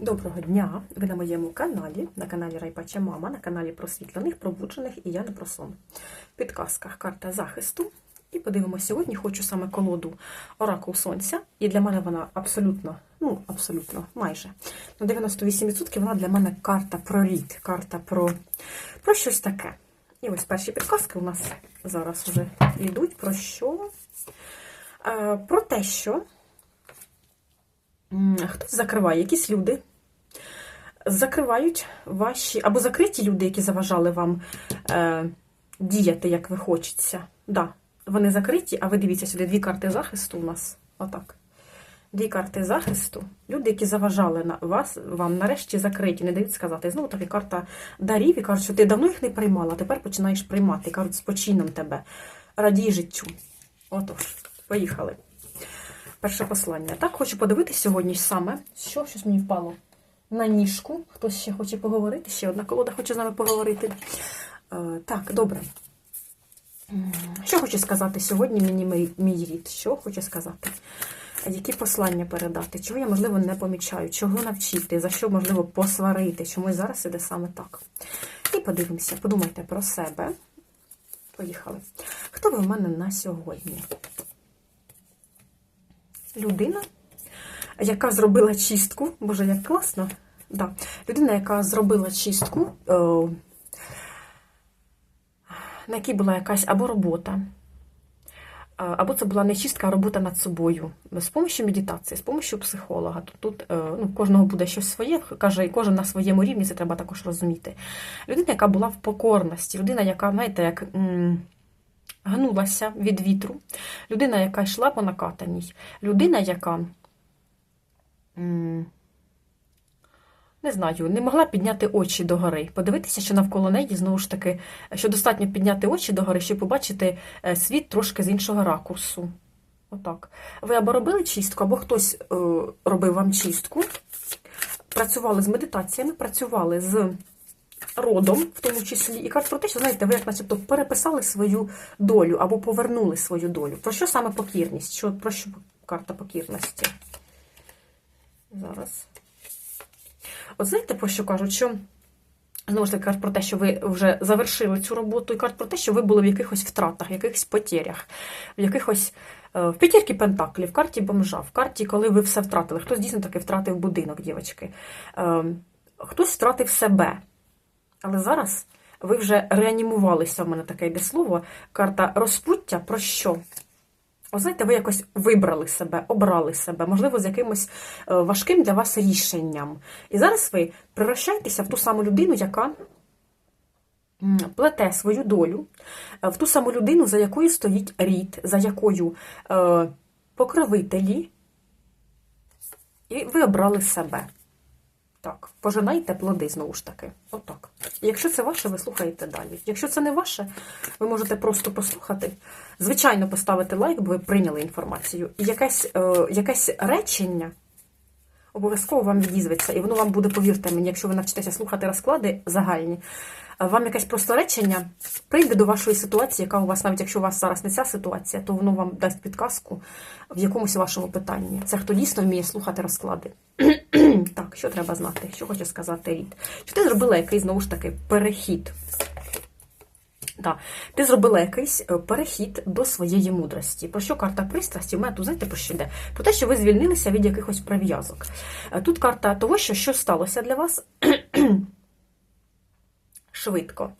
Доброго дня! Ви на моєму каналі, на каналі Райпача Мама, на каналі просвітлених, пробуджених і я не про сон. В підказках карта захисту. І подивимося сьогодні, хочу саме колоду Оракул Сонця. І для мене вона абсолютно, ну, абсолютно, майже на 98% вона для мене карта про рід, карта про, про щось таке. І ось перші підказки у нас зараз вже йдуть. Про що? Е, Про те, що хтось закриває, якісь люди закривають ваші, або закриті люди, які заважали вам е, діяти, як ви хочеться. Да, вони закриті, а ви дивіться сюди дві карти захисту у нас. Отак. Дві карти захисту. Люди, які заважали на вас, вам нарешті закриті, не дають сказати. Знову таки карта дарів і кажуть, що ти давно їх не приймала, а тепер починаєш приймати. І кажуть, з почином тебе. Радій життю. Отож, поїхали. Перше послання. Так, хочу подивитися сьогодні саме, що щось мені впало на ніжку. Хтось ще хоче поговорити, ще одна колода хоче з нами поговорити. Е, так, добре. Що хочу сказати сьогодні мені мій, рід? Що хочу сказати? Які послання передати? Чого я, можливо, не помічаю? Чого навчити? За що, можливо, посварити? Чомусь зараз іде саме так. І подивимося, подумайте про себе. Поїхали. Хто ви в мене на сьогодні? Людина, яка зробила чистку. Боже, як класно. Да. Людина, яка зробила чистку, е, на якій була якась або робота, е, або це була не чистка, а робота над собою. З допомогою медитації, з допомогою психолога. Тут, е, ну, кожного буде щось своє, каже, і кожен на своєму рівні, це треба також розуміти. Людина, яка була в покорності, людина, яка, знаєте, як. Гнулася від вітру, людина, яка йшла по накатаній, людина, яка не знаю, не могла підняти очі догори, подивитися, що навколо неї знову ж таки, що достатньо підняти очі догори, щоб побачити е, світ трошки з іншого ракурсу. Отак. Ви або робили чистку, або хтось е, робив вам чистку, працювали з медитаціями, працювали з родом, в тому числі, і кажуть про те, що знаєте, ви як начебто переписали свою долю або повернули свою долю. Про що саме покірність? Що, Про що карта покірності? Зараз. От знаєте, про що кажуть, що знову ж таки кажуть про те, що ви вже завершили цю роботу, і кажуть про те, що ви були в якихось втратах, в якихось потерях, в якихось е, в п'ятірки пентаклі, в карті бомжа, в карті, коли ви все втратили. Хтось дійсно таки втратив будинок, дівчатки. Е, Хтось втратив себе. Але зараз ви вже реанімувалися, в мене таке йде слово. Карта розпуття про що? О, знаєте, ви якось вибрали себе, обрали себе, можливо, з якимось е, важким для вас рішенням. І зараз ви превращаєтеся в ту саму людину, яка плете свою долю, е, в ту саму людину, за якою стоїть рід, за якою е, покровителі, і ви обрали себе. Так, пожинайте плоди знову ж таки. Отак. Якщо це ваше, ви слухаєте далі. Якщо це не ваше, ви можете просто послухати. Звичайно, поставити лайк, бо ви прийняли інформацію. І якесь, е, якесь речення обов'язково вам відізветься. І воно вам буде, повірте мені, якщо ви навчитеся слухати розклади загальні, вам якесь просто речення прийде до вашої ситуації, яка у вас, навіть якщо у вас зараз не ця ситуація, то воно вам дасть підказку в якомусь вашому питанні. Це хто дійсно вміє слухати розклади. Так, що треба знати? Що хоче сказати рід? Що ти зробила якийсь, знову ж таки, перехід? Так, ти зробила якийсь е, перехід до своєї мудрості. Про що карта пристрасті? У мене тут, знаєте, про що йде? Про те, що ви звільнилися від якихось прив'язок. Е, Тут карта того, що що сталося для вас швидко.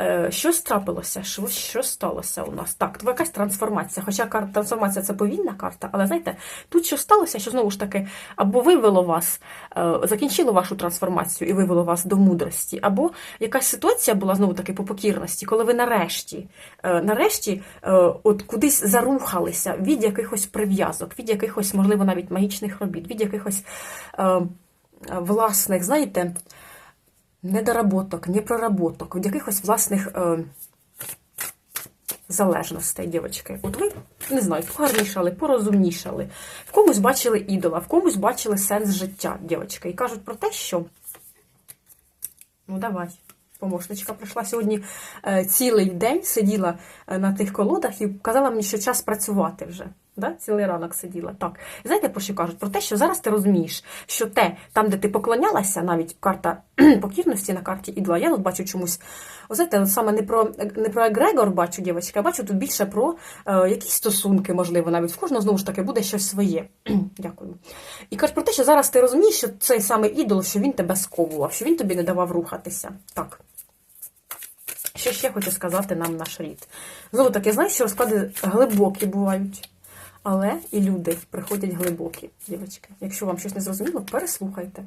Е, Щось трапилося, що, що сталося у нас? Так, то якась трансформація. Хоча карта трансформація це повільна карта, але знаєте, тут що сталося, що знову ж таки, або вивело вас, е, закінчило вашу трансформацію і вивело вас до мудрості, або якась ситуація була знову таки по покірності, коли ви нарешті, е, нарешті от кудись зарухалися від якихось прив'язок, від якихось, можливо, навіть магічних робіт, від якихось власних, знаєте, недоработок, непроработок, від якихось власних е, залежностей, дівчатки. От ви, не знаю, погарнішали, порозумнішали, в комусь бачили ідола, в комусь бачили сенс життя, дівчатки. І кажуть про те, що. Ну, давай. Помощничка прийшла сьогодні е, цілий день, сиділа е, на тих колодах і казала мені, що час працювати вже. Да? Цілий ранок сиділа. Так. І знаєте, про що кажуть? Про те, що зараз ти розумієш, що те, там, де ти поклонялася, навіть карта покірності на карті ідла, я тут бачу чомусь. О, знаєте, саме не про не про Егрегор бачу, дівчатки, а бачу тут більше про е, якісь стосунки, можливо, навіть в кожного знову ж таки буде щось своє. Дякую. І кажуть про те, що зараз ти розумієш, що цей самий ідол, що він тебе сковував, що він тобі не давав рухатися. Так. Що ще хочу сказати нам наш рід? Знову таки, знаєш, що розклади глибокі бувають. Але і люди приходять глибокі, дівчатки. Якщо вам щось не зрозуміло, переслухайте.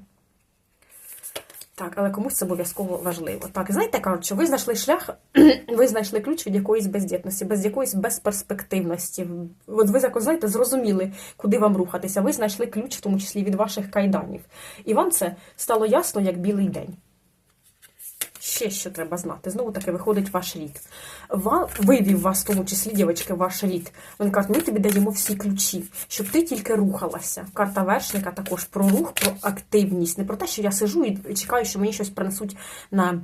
Так, але комусь це обов'язково важливо. Так, знаєте, кажуть, що ви знайшли шлях, ви знайшли ключ від якоїсь бездітності, без якоїсь безперспективності. От ви знаєте, зрозуміли, куди вам рухатися. Ви знайшли ключ, в тому числі від ваших кайданів. І вам це стало ясно, як білий день. Ще що треба знати. Знову таки виходить ваш рід. Ва- Вивів вас, в тому числі, дівчатки, ваш рід. Вони кажуть, ми тобі даємо всі ключі, щоб ти тільки рухалася. Карта вершника також про рух, про активність. Не про те, що я сижу і чекаю, що мені щось принесуть на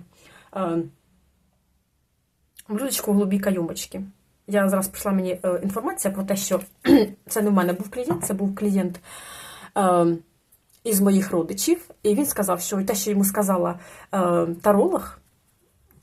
е, блюдечку голубі кайомочки. Я зараз прийшла мені е, інформація про те, що це не в мене був клієнт, це був клієнт. Е, із моїх родичів, і він сказав, що те, що йому сказала е, таролог,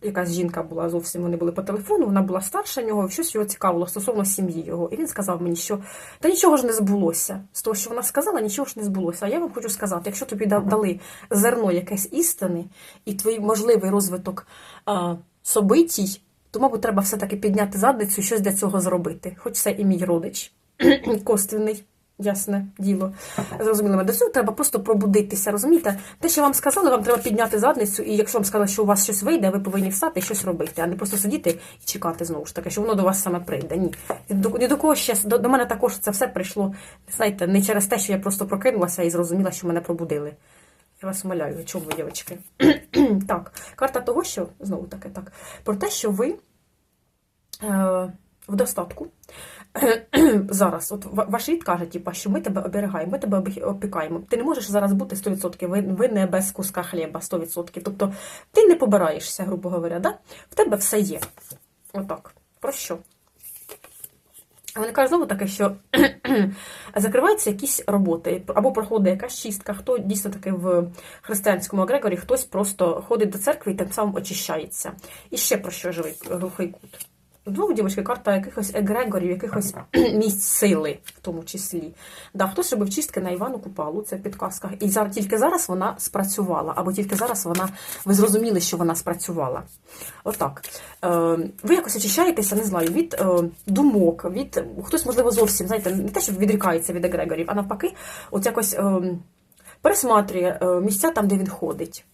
якась жінка була зовсім, вони були по телефону, вона була старша нього, щось його цікавило стосовно сім'ї його. І він сказав мені, що та нічого ж не збулося. З того, що вона сказала, нічого ж не збулося. А я вам хочу сказати, якщо тобі дали зерно якесь істини і твій можливий розвиток е, собитій, то, мабуть, треба все-таки підняти задницю і щось для цього зробити. Хоч це і мій родич косвіний. Ясне діло. Зрозуміло, до цього треба просто пробудитися, розумієте? Те, що вам сказали, вам треба підняти задницю, і якщо вам сказали, що у вас щось вийде, ви повинні встати і щось робити, а не просто сидіти і чекати знову ж таки, що воно до вас саме прийде. Ні. До, ні до кого ще до, до мене також це все прийшло, знаєте, не через те, що я просто прокинулася і зрозуміла, що мене пробудили. Я вас умоляю, чому ви, дівчатки? так, карта того, що знову таки так, про те, що ви е, в достатку. зараз, от ваш рід каже, типа, що ми тебе оберігаємо, ми тебе опікаємо. Ти не можеш зараз бути 100%, ви, ви не без куска хліба 100%. Тобто ти не побираєшся, грубо говоря, да? в тебе все є. Отак. Про що? Вони кажуть знову таке, що закриваються якісь роботи, або проходить якась чистка, хто дійсно таки в християнському егрегорі, хтось просто ходить до церкви і тим самим очищається. І ще про що живий глухий кут. Знову, дівчатки, карта якихось егрегорів, якихось місць сили, в тому числі. Да, хтось робив чистки на Івану Купалу, це в підказках. І зараз, тільки зараз вона спрацювала, або тільки зараз вона, ви зрозуміли, що вона спрацювала. Отак. Е, ви якось очищаєтеся, не знаю, від е, думок, від хтось, можливо, зовсім, знаєте, не те, що відрікається від егрегорів, а навпаки, от якось е, пересматрює е, місця там, де він ходить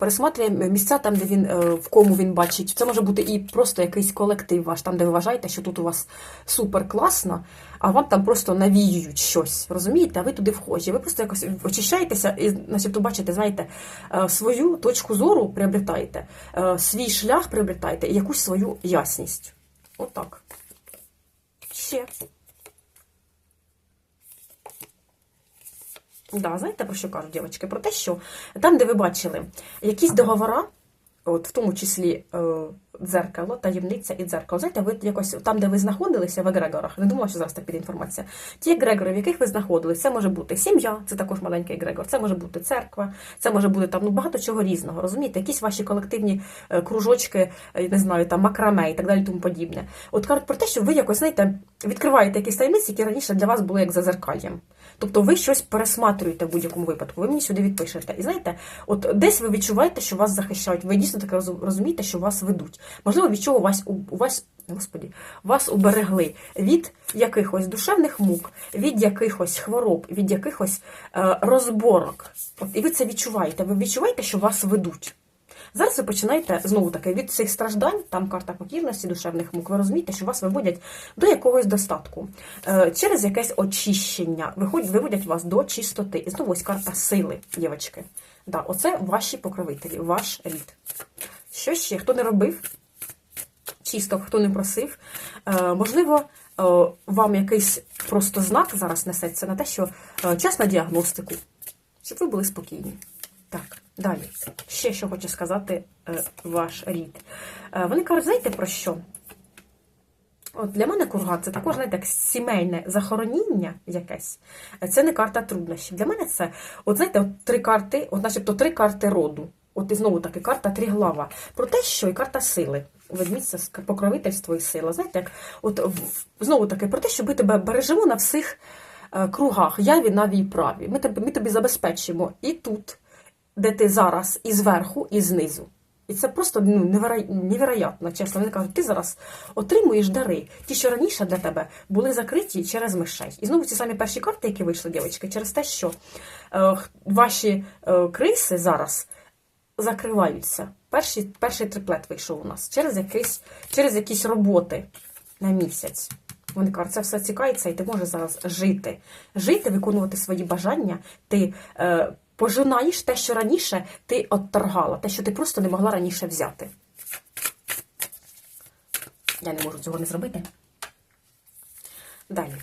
пересматрює місця там, де він е, в кому він бачить. Це може бути і просто якийсь колектив ваш, там, де ви вважаєте, що тут у вас супер класно, а вам там просто навіюють щось. Розумієте? А ви туди вхожі. Ви просто якось очищаєтеся і, начебто, бачите, знаєте, е, свою точку зору приобретаєте, е, свій шлях приобретаєте і якусь свою ясність. Отак. Ще. Да, знаєте, про що кажуть, дівчатки? Про те, що там, де ви бачили якісь договори, от в тому числі е, дзеркало, таємниця і дзеркало. Знаєте, ви якось там, де ви знаходилися в егрегорах, не думала, що зараз так піде інформація. Ті егрегори, в яких ви знаходилися, це може бути сім'я, це також маленький егрегор, це може бути церква, це може бути там ну, багато чого різного. Розумієте, якісь ваші колективні е, кружочки, е, не знаю, там макраме і так далі, тому подібне. От кажуть про те, що ви якось знаєте, відкриваєте якісь таємниці, які раніше для вас були як за зеркальєм. Тобто ви щось пересматрюєте в будь-якому випадку, ви мені сюди відпишете. І знаєте, от десь ви відчуваєте, що вас захищають, ви дійсно таке розу- розумієте, що вас ведуть. Можливо, від чого вас у у вас, господі, вас уберегли від якихось душевних мук, від якихось хвороб, від якихось е, розборок. От, і ви це відчуваєте. Ви відчуваєте, що вас ведуть. Зараз ви починаєте знову таки від цих страждань, там карта покірності, душевних мук. Ви розумієте, що вас виводять до якогось достатку Е, через якесь очищення. Виходять, виводять вас до чистоти. І знову ось карта сили, дівчатки. Да, оце ваші покровителі, ваш рід. Що ще? Хто не робив? Чисто, хто не просив. Е, можливо, е, вам якийсь просто знак зараз несеться на те, що час на діагностику, щоб ви були спокійні. Так, далі. Ще що хочу сказати е, ваш рід. Е, вони кажуть, знаєте про що? От для мене курган це також, знаєте, як сімейне захороніння якесь. Це не карта труднощів. Для мене це, от знаєте, от три карти, от начебто три карти роду. От і знову таки карта тріглава. Про те, що і карта сили. Ведмідь це покровительство і сила. Знаєте, як от знову таки про те, що ми тебе бережемо на всіх е, кругах, яві, наві і праві. Ми тобі, ми тобі забезпечимо і тут, де ти зараз, і зверху, і знизу. І це просто ну, невероятно, чесно. Вони кажуть, ти зараз отримуєш дари, ті, що раніше для тебе були закриті через мишей. І знову ці самі перші карти, які вийшли, дівчатки, через те, що е, ваші е, криси зараз закриваються. Перший, перший триплет вийшов у нас через, якийсь, через якісь роботи на місяць. Вони кажуть, це все цікається, і ти можеш зараз жити. Жити, виконувати свої бажання. Ти е, пожинаєш те, що раніше ти отторгала, те, що ти просто не могла раніше взяти. Я не можу цього не зробити. Далі.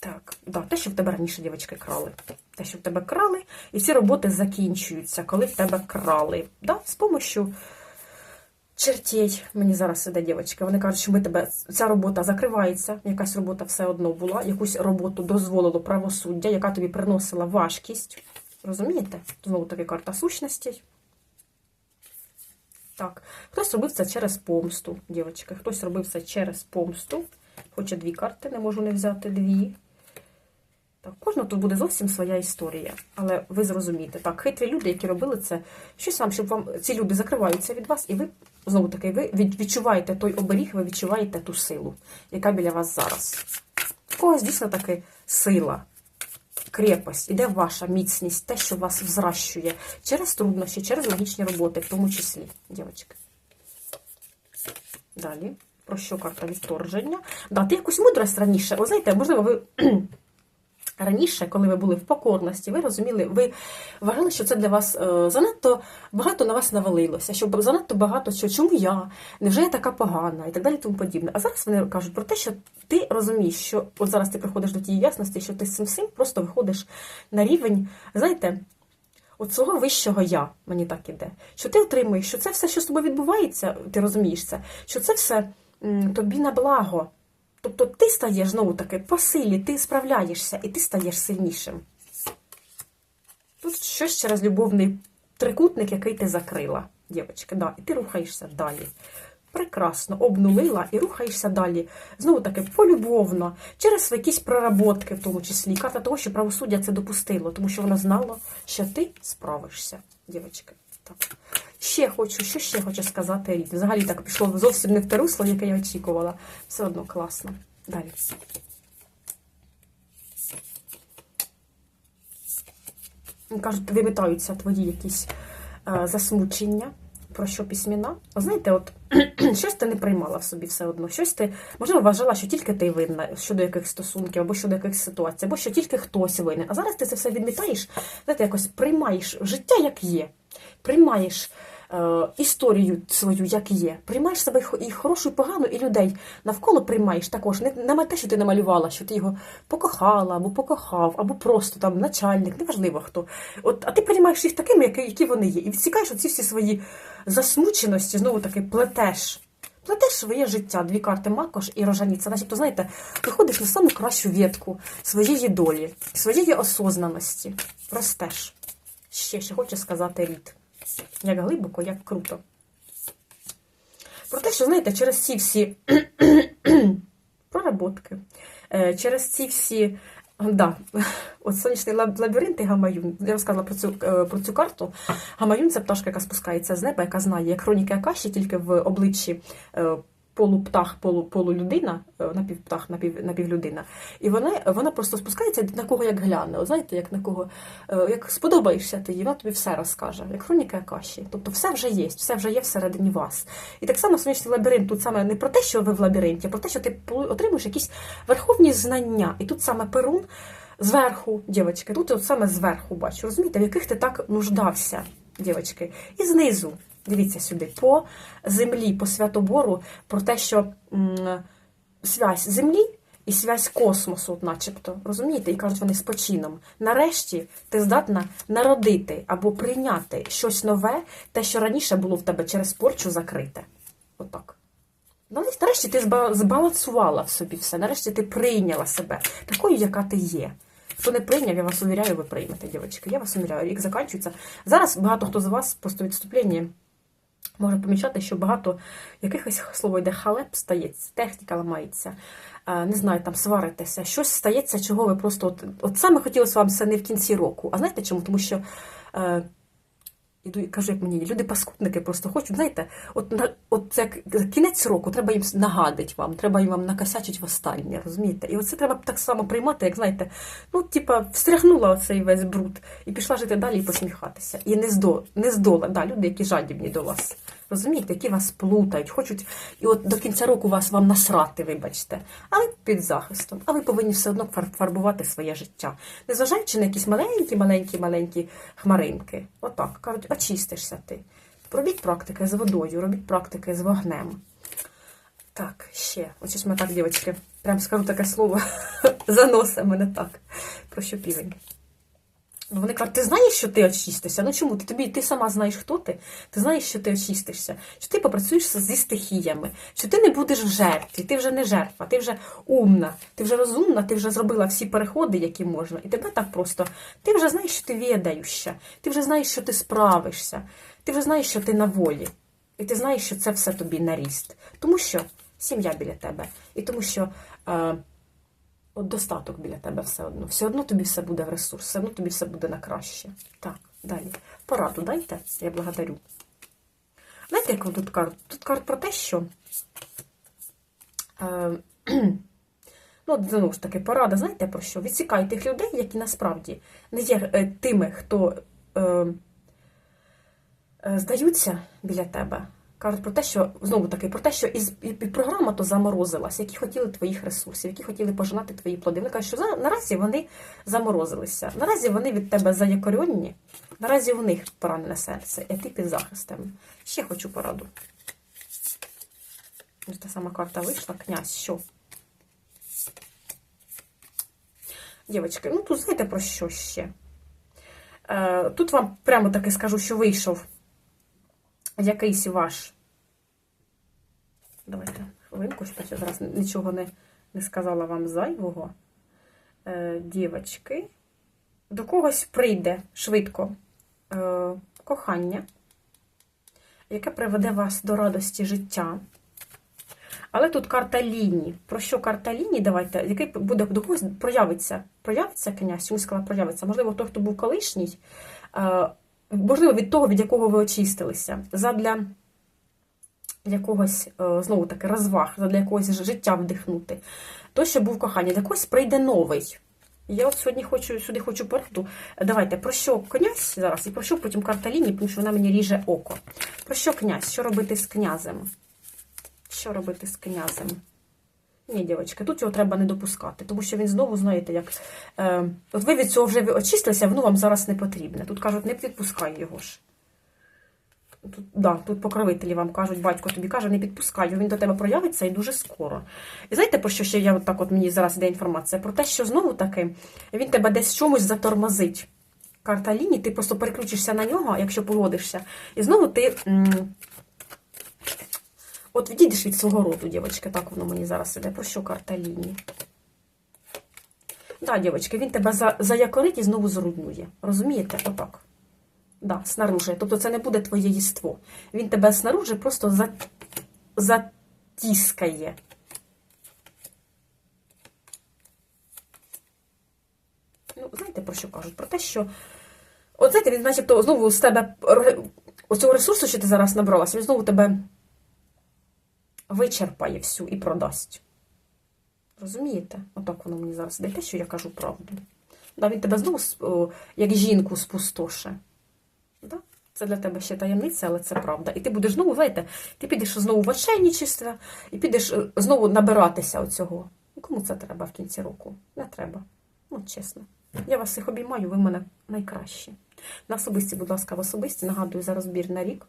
Так, да, те, що в тебе раніше дівчатки крали. Те, що в тебе крали, і всі роботи закінчуються, коли в тебе крали. Да? З помощью чертей. Мені зараз іде дівчатка. Вони кажуть, що ми тебе ця робота закривається, якась робота все одно була, якусь роботу дозволило правосуддя, яка тобі приносила важкість. Розумієте? Знову таки карта сущностей. Так, хтось робив це через помсту, дівчатки. Хтось робив це через помсту. Хоче дві карти, не можу не взяти дві. Так, кожна тут буде зовсім своя історія. Але ви зрозумієте, так, хитрі люди, які робили це, щось вам, щоб вам ці люди закриваються від вас, і ви, знову таки, ви відчуваєте той оберіг, ви відчуваєте ту силу, яка біля вас зараз. У когось дійсно таки сила, крепость, іде ваша міцність, те, що вас взращує через труднощі, через магічні роботи, в тому числі, дівчатки. Далі. Про що карта відторження? Да, ти якусь мудрость раніше. Ви знаєте, можливо, ви раніше, коли ви були в покорності, ви розуміли, ви вважали, що це для вас е, занадто багато на вас навалилося, що занадто багато що, чому я, невже я така погана і так далі, тому подібне. А зараз вони кажуть про те, що ти розумієш, що от зараз ти приходиш до тієї ясності, що ти з цим всім просто виходиш на рівень, знаєте. От свого вищого я мені так іде. Що ти отримуєш, що це все, що з тобою відбувається, ти розумієш це, що це все тобі на благо. Тобто ти стаєш знову таки по силі, ти справляєшся і ти стаєш сильнішим. Тут щось через любовний трикутник, який ти закрила, дівчатка, да, і ти рухаєшся далі. Прекрасно, обнулила і рухаєшся далі. Знову таки, полюбовно, через якісь проработки, в тому числі. Карта того, що правосуддя це допустило, тому що воно знало, що ти справишся, дівчатка. Так. Ще хочу, що ще хочу сказати Рід. Взагалі так пішло зовсім не в те русло, яке я очікувала. Все одно класно. Далі. Кажуть, вимітаються твої якісь е, засмучення. Про що письміна? Знаєте, от щось ти не приймала в собі все одно. Щось ти, можливо, вважала, що тільки ти винна щодо якихось стосунків, або щодо якихось ситуацій, або що тільки хтось винен. А зараз ти це все відмітаєш, знаєте, якось приймаєш життя, як є. Приймаєш історію свою, як є. Приймаєш себе і хорошу, і погану, і людей навколо приймаєш також. Не, те, що ти намалювала, що ти його покохала, або покохав, або просто там начальник, неважливо хто. От, а ти приймаєш їх такими, які, які вони є. І відсікаєш оці всі свої засмученості, знову таки плетеш. Плетеш своє життя, дві карти Макош і рожаніця. Начебто, знаєте, виходиш на саму кращу ветку своєї долі, своєї осознаності. Ростеш. Ще ще хочу сказати рід. Як глибоко, як круто. Про те, що, знаєте, через ці всі проработки, е, через ці всі. Да, от сонячний лабіринт і гамаюн. Я розказала про цю, е, про цю карту. Гамаюн це пташка, яка спускається з неба, яка знає, як хроніки Акаші, тільки в обличчі е, полуптах, полу, полулюдина, е, напівптах, напів, напівлюдина. І вона, вона просто спускається на кого як гляне. От знаєте, як на кого, е, як сподобаєшся ти, їй, вона тобі все розкаже, як хроніка Акаші. Тобто все вже є, все вже є всередині вас. І так само сонячний лабіринт тут саме не про те, що ви в лабіринті, а про те, що ти отримуєш якісь верховні знання. І тут саме перун зверху, дівчатки, тут от саме зверху бачу, розумієте, в яких ти так нуждався, дівчатки. І знизу, дивіться сюди, по землі, по святобору, про те, що связь землі і связь космосу, начебто, розумієте, і кажуть вони з почином. Нарешті ти здатна народити або прийняти щось нове, те, що раніше було в тебе через порчу закрите. Отак. Нарешті- Нарешті ти збалансувала в собі все, нарешті ти прийняла себе такою, яка ти є. Хто не прийняв, я вас увіряю, ви приймете, дівчатки. Я вас увіряю, рік закінчується. Зараз багато хто з вас просто відступлення може помічати, що багато якихось слово йде халеп стається, техніка ламається, е, не знаю, там сваритеся, щось стається, чого ви просто от, от саме хотілося вам це не в кінці року. А знаєте чому? Тому що. Іду і кажу, як мені, люди паскудники просто хочуть, знаєте, от, на, от це кінець року, треба їм нагадити вам, треба їм вам накосячить в останнє, розумієте? І оце треба так само приймати, як знаєте, ну, типа, встряхнула оцей весь бруд і пішла жити далі і посміхатися. І не здо, не здола, да, люди, які жадібні до вас. Розумієте, які вас плутають, хочуть, і от до кінця року вас вам насрати, вибачте, але під захистом. А ви повинні все одно фарбувати своє життя. Незважаючи на якісь маленькі, маленькі, маленькі хмаринки. Отак, кажуть, очистишся ти. Робіть практики з водою, робіть практики з вогнем. Так, ще. Ось ось ми так, дівчатки, прям скажу таке слово, заносить мене так. Про що півень. Ну, вони кажуть, ти знаєш, що ти очистишся? Ну чому? Ти тобі ти сама знаєш, хто ти? Ти знаєш, що ти очистишся, що ти попрацюєш зі стихіями, що ти не будеш в жертві, ти вже не жертва, ти вже умна, ти вже розумна, ти вже зробила всі переходи, які можна. І тебе так просто. Ти вже знаєш, що ти відающа, ти вже знаєш, що ти справишся, ти вже знаєш, що ти на волі. І ти знаєш, що це все тобі на ріст. Тому що сім'я біля тебе. І тому що. Е, От достаток біля тебе все одно. Все одно тобі все буде в ресурс, все одно тобі все буде на краще. Так, далі. Пораду дайте, я благодарю. Знаєте, як тут карт? Тут карт про те, що. Е, ну, знову ж таки, порада, знаєте про що? Відсікай тих людей, які насправді не є е, тими, хто е, е, здаються біля тебе. Кажуть про те, що знову таки про те, що і, і, і програма то заморозилась, які хотіли твоїх ресурсів, які хотіли пожинати твої плоди. Вони кажуть, що наразі вони заморозилися. Наразі вони від тебе заякорьонні, наразі у них поранене серце, і ти під захистом. Ще хочу пораду. Та сама карта вийшла, князь, що? Дівчатки, ну тут знаєте про що ще? Е, тут вам прямо таки скажу, що вийшов якийсь ваш. Давайте хвилинку, щоб я зараз нічого не, не сказала вам зайвого. Е, дівочки, до когось прийде швидко е, кохання, яке приведе вас до радості життя. Але тут карта лінії. Про що карта лінії? Давайте, який буде до когось проявиться. Проявиться князь, сказала проявиться. Можливо, той, хто був колишній, е, можливо, від того, від якого ви очистилися, задля якогось, е, знову таки, розваг, задля якогось життя вдихнути. Той, що був кохання, для когось прийде новий. Я от сьогодні хочу сюди хочу пораду. Давайте про що князь зараз і про що потім карта лінії, тому що вона мені ріже око. Про що князь? Що робити з князем? Що робити з князем? Ні, дівчатки, тут його треба не допускати, тому що він знову, знаєте, як. Е, от ви від цього вже очистилися, воно вам зараз не потрібне. Тут кажуть, не підпускай його ж. Тут, да, тут покровителі вам кажуть, батько тобі каже, не підпускай, він до тебе проявиться і дуже скоро. І знаєте, про що ще я так от мені зараз йде інформація? Про те, що знову таки він тебе десь чомусь затормозить. Карта лінії, ти просто переключишся на нього, якщо погодишся, і знову ти. м, От відійдеш від свого роду, дівчатки, так воно мені зараз іде. Про що карта лінії? Так, да, дівчатки, він тебе за, заякорить і знову зруйнує. Розумієте? Отак. Да, снаружи. Тобто це не буде твоє єство. Він тебе снаружи просто за, затіскає. Ну, знаєте, про що кажуть? Про те, що. От знаєте, він, начебто, знову з тебе оцього ресурсу, що ти зараз набралася, він знову тебе вичерпає всю і продасть. Розумієте? Отак воно мені зараз іде те, що я кажу правду. Да, він тебе знову, як жінку, спустоше. Да? Це для тебе ще таємниця, але це правда. І ти будеш знову, знаєте, ти підеш знову в отчайничество і підеш е, знову набиратися оцього. Ну, Кому це треба в кінці року? Не треба. Ну, чесно. Я вас всіх обіймаю, ви в мене найкращі. На особисті, будь ласка, в особисті, нагадую за розбір на рік.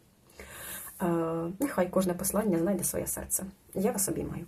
Е, Нехай кожне послання знайде своє серце. Я вас обіймаю.